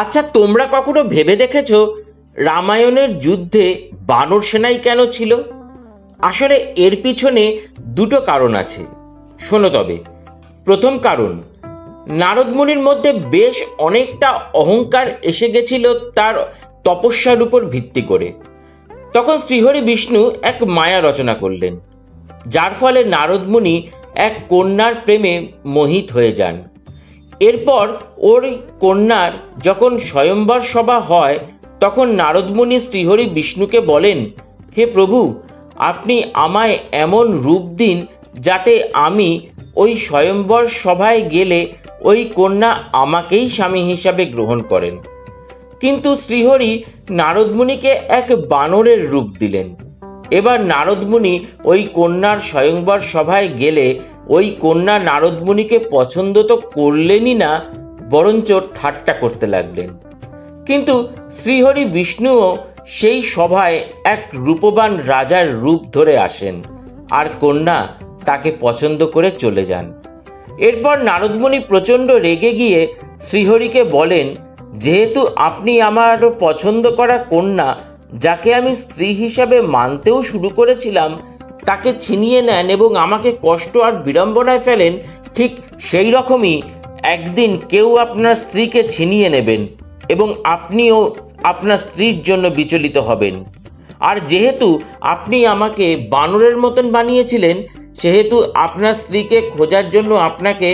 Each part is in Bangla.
আচ্ছা তোমরা কখনো ভেবে দেখেছ রামায়ণের যুদ্ধে বানর সেনাই কেন ছিল? আসলে এর পিছনে দুটো কারণ আছে। শোনো তবে। প্রথম কারণ নারদমুনির মধ্যে বেশ অনেকটা অহংকার এসে গেছিল তার তপস্যার উপর ভিত্তি করে। তখন শ্রীহরি বিষ্ণু এক মায়া রচনা করলেন, যার ফলে নারদমুনি এক কন্যার প্রেমে মোহিত হয়ে যান। এরপর ওর কন্যার যখন স্বয়ম্বর সভা হয়, তখন নারদমুনি শ্রীহরি বিষ্ণুকে বলেন, হে প্রভু, আপনি আমায় এমন রূপ দিন যাতে আমি ওই স্বয়ম্বর সভায় গেলে ওই কন্যা আমাকেই স্বামী হিসাবে গ্রহণ করেন। কিন্তু শ্রীহরি নারদমুনিকে এক বানরের রূপ দিলেন। এবার নারদমুনি ওই কন্যার স্বয়ংবর সভায় গেলে ওই কন্যা নারদমুনিকে পছন্দ তো করলেনই না, বরঞ্চ ঠাট্টা করতে লাগলেন। কিন্তু শ্রীহরি বিষ্ণুও সেই সভায় এক রূপবান রাজার রূপ ধরে আসেন আর কন্যা তাকে পছন্দ করে চলে যান। এরপর নারদমুনি প্রচণ্ড রেগে গিয়ে শ্রীহরিকে বলেন, যেহেতু আপনি আমার পছন্দ করা কন্যা, যাকে আমি স্ত্রী হিসাবে মানতেও শুরু করেছিলাম তাকে ছিনিয়ে নেন এবং আমাকে কষ্ট আর বিড়ম্বনায় ফেলেন, ঠিক সেই রকমই একদিন কেউ আপনার স্ত্রীকে ছিনিয়ে নেবেন এবং আপনিও আপনার স্ত্রীর জন্য বিচলিত হবেন। আর যেহেতু আপনি আমাকে বানরের মতন বানিয়েছিলেন, সেহেতু আপনার স্ত্রীকে খোঁজার জন্য আপনাকে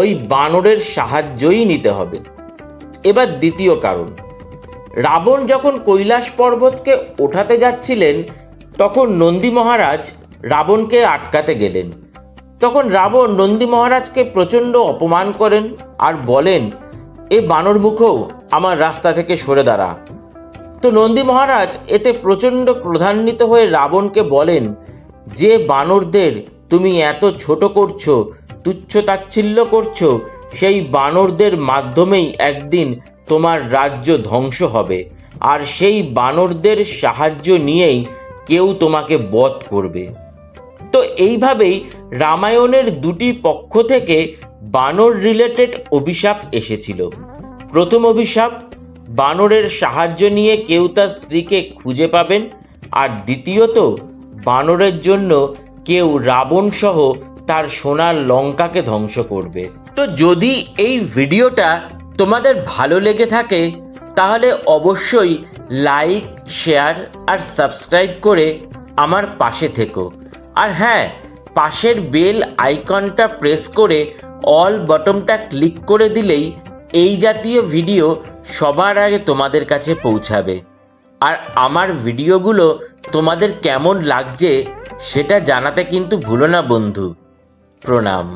ওই বানরের সাহায্যই নিতে হবে। এবার দ্বিতীয় কারণ, রাবণ যখন কৈলাস পর্বতকে ওঠাতে যাচ্ছিলেন, তখন নন্দী মহারাজ রাবণকে আটকাতে গেলেন। তখন রাবণ নন্দী মহারাজকে প্রচণ্ড অপমান করেন আর বলেন, এ বানর মুখও আমার রাস্তা থেকে সরে দাঁড়া। তো নন্দী মহারাজ এতে প্রচণ্ড ক্রধান্বিত হয়ে রাবণকে বলেন, যে বানরদের তুমি এত ছোট করছ, তুচ্ছ তাচ্ছিল্য করছ, সেই বানরদের মাধ্যমেই একদিন তোমার রাজ্য ধ্বংস হবে। আর সেই বানরদের সাহায্য নিয়েই কেউ তোমাকে বধ করবে। এইভাবেই রামায়ণের দুটি পক্ষ থেকে বানর রিলেটেড অভিশাপ এসেছিল। প্রথম অভিশাপ, বানরের সাহায্য নিয়ে কেউ তার স্ত্রীকে খুঁজে পাবেন আর দ্বিতীয়ত, বানরের জন্য কেউ রাবণ সহ তার সোনার লঙ্কাকে ধ্বংস করবে। তো যদি এই ভিডিওটা তোমাদের ভালো লেগে থাকে, তাহলে অবশ্যই লাইক শেয়ার আর সাবস্ক্রাইব করে আমার পাশে থেকো। আর হ্যাঁ পাশের বেল আইকনটা প্রেস করে অল বটমটা ক্লিক করে দিলেই এই জাতীয় ভিডিও সবার আগে তোমাদের কাছে পৌঁছাবে। আর আমার ভিডিওগুলো তোমাদের কেমন লাগছে সেটা জানাতে কিন্তু ভুলো না বন্ধু। প্রণাম।